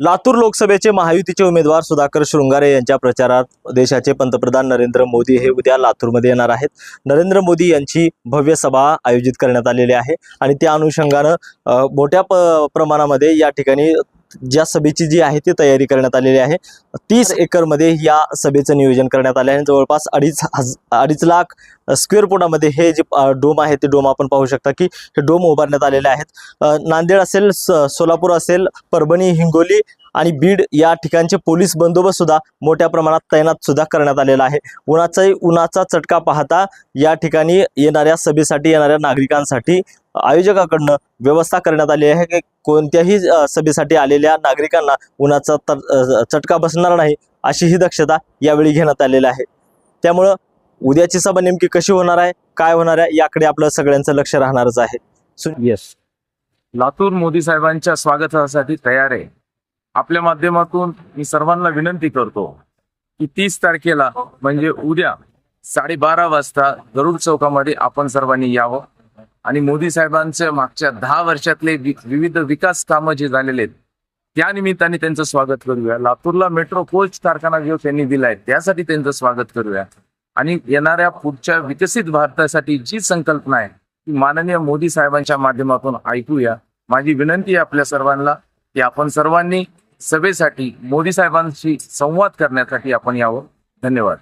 लातूर लोकसभेचे महायुतीचे उमेदवार सुधाकर शृंगारे यांच्या प्रचारात देशाचे पंतप्रधान नरेंद्र मोदी हे उद्या लातूरमध्ये येणार आहेत. नरेंद्र मोदी यांची भव्य सभा आयोजित करण्यात आलेली आहे आणि त्या अनुषंगानं मोठ्या प प्रमाणामध्ये या ठिकाणी ज्या सभेची जी आहे ती तयारी करण्यात आलेली आहे. तीस एकरमध्ये या सभेचं नियोजन करण्यात आले आहे जवळपास अडीच हज अडीच लाख स्क्वेअर फुटामध्ये हे जे डोम आहे ते डोम आपण पाहू शकता की हे डोम उभारण्यात आलेले आहेत. नांदेड असेल स- सोलापूर असेल परभणी हिंगोली आणि बीड या ठिकाणचे पोलीस बंदोबस्त सुद्धा मोठ्या प्रमाणात तैनात सुद्धा करण्यात आलेला आहे. उन्हाचाही उन्हाचा चटका पाहता या ठिकाणी येणाऱ्या सभेसाठी येणाऱ्या नागरिकांसाठी आयोजकाकडनं व्यवस्था करण्यात आली आहे की कोणत्याही सभेसाठी आलेल्या नागरिकांना उन्हाचा तर चटका बसणार नाही अशी ही दक्षता यावेळी घेण्यात आलेली आहे. त्यामुळं उद्याची सभा नेमकी कशी होणार आहे काय होणार आहे याकडे आपलं सगळ्यांचं लक्ष राहणारच आहे. येस लातूर मोदी साहेबांच्या स्वागतासाठी तयार आहे. आपल्या माध्यमातून मी सर्वांना विनंती करतो की तीस तारखेला म्हणजे उद्या साडेबारा वाजता गरुड चौकामध्ये आपण सर्वांनी यावं. आणि मोदी साहेबांच्या मागच्या दहा वर्षातले विविध विकास कामं जे झालेले आहेत त्या निमित्ताने त्यांचं स्वागत करूया. लातूरला मेट्रो कोच कारखाना जो त्यांनी दिलाय त्यासाठी त्यांचं स्वागत करूया. आणि येणाऱ्या पुढच्या विकसित भारतासाठी जी संकल्पना आहे ती माननीय मोदी साहेबांच्या माध्यमातून ऐकूया. माझी विनंती आहे आपल्या सर्वांना की आपण सर्वांनी सभेसाठी मोदी साहेबांशी संवाद करण्यासाठी आपण यावं. धन्यवाद.